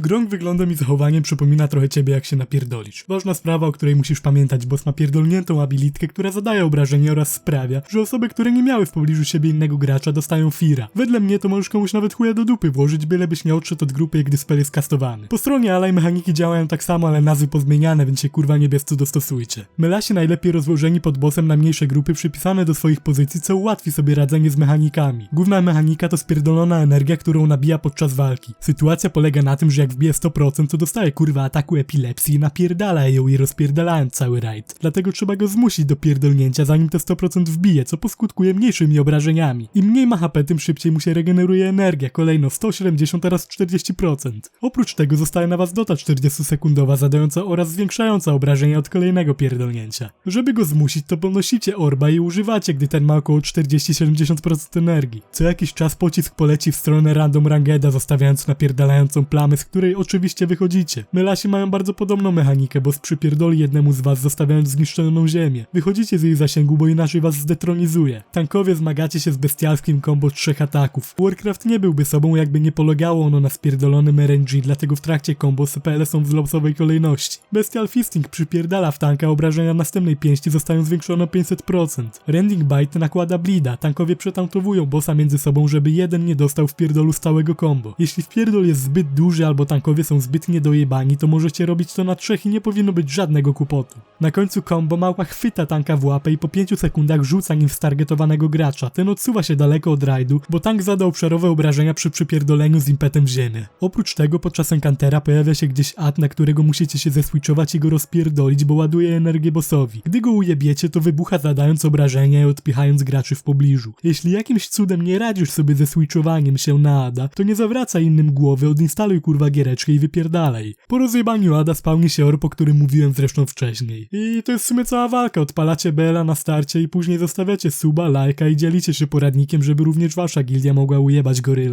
Gronk wyglądem i zachowaniem przypomina trochę ciebie jak się napierdolisz. Ważna sprawa, o której musisz pamiętać, boss ma pierdolniętą abilitkę, która zadaje obrażenia oraz sprawia, że osoby, które nie miały w pobliżu siebie innego gracza dostają fira. Wedle mnie to możesz komuś nawet chuja do dupy włożyć, bylebyś nie odszedł od grupy, gdy spell jest kastowany. Po stronie Alaj mechaniki działają tak samo, ale nazwy pozmieniane, więc się kurwa niebiescy dostosujcie. Melasie najlepiej rozłożeni pod bossem na mniejsze grupy przypisane do swoich pozycji, co ułatwi sobie radzenie z mechanikami. Główna mechanika to spierdolona energia, którą nabija podczas walki. Sytuacja polega na tym, że wbije 100%, to dostaje kurwa ataku epilepsji i napierdala ją i rozpierdalając cały rajd. Dlatego trzeba go zmusić do pierdolnięcia, zanim te 100% wbije, co poskutkuje mniejszymi obrażeniami. Im mniej ma HP, tym szybciej mu się regeneruje energia, kolejno 170 oraz 40%. Oprócz tego zostaje na was dota 40-sekundowa zadająca oraz zwiększająca obrażenia od kolejnego pierdolnięcia. Żeby go zmusić, to podnosicie orba i używacie, gdy ten ma około 40-70% energii. Co jakiś czas pocisk poleci w stronę random rangeda, zostawiając napierdalającą plamę, z której oczywiście wychodzicie. Mylasi mają bardzo podobną mechanikę, bo przypierdoli jednemu z was, zostawiając zniszczoną ziemię. Wychodzicie z jej zasięgu, bo inaczej was zdetronizuje. Tankowie zmagacie się z bestialskim combo trzech ataków. Warcraft nie byłby sobą, jakby nie polegało ono na spierdolonym RNG, dlatego w trakcie combo CPL są w losowej kolejności. Bestial Fisting przypierdala w tanka, obrażenia następnej pięści zostają zwiększone o 500%. Rending Bite nakłada bleeda, tankowie przetantowują bossa między sobą, żeby jeden nie dostał w pierdolu z całego combo. Jeśli wpierdol jest zbyt duży albo tankowie są zbyt niedojebani, to możecie robić to na trzech i nie powinno być żadnego kłopotu. Na końcu combo małpa chwyta tanka w łapę i po 5 sekundach rzuca nim w stargetowanego gracza. Ten odsuwa się daleko od rajdu, bo tank zada obszarowe obrażenia przy przypierdoleniu z impetem w ziemię. Oprócz tego podczas enkantera pojawia się gdzieś ad, na którego musicie się zeswitchować i go rozpierdolić, bo ładuje energię bossowi. Gdy go ujebiecie, to wybucha zadając obrażenia i odpychając graczy w pobliżu. Jeśli jakimś cudem nie radzisz sobie ze switchowaniem się na Ada, to nie zawracaj innym głowy, odinstaluj kurwa giereczkę i wypierdalaj. Po rozjebaniu Ada spełni się orb, o którym mówiłem zresztą wcześniej. I to jest w sumie cała walka, odpalacie Bela na starcie i później zostawiacie suba, lajka i dzielicie się poradnikiem, żeby również wasza gildia mogła ujebać goryla.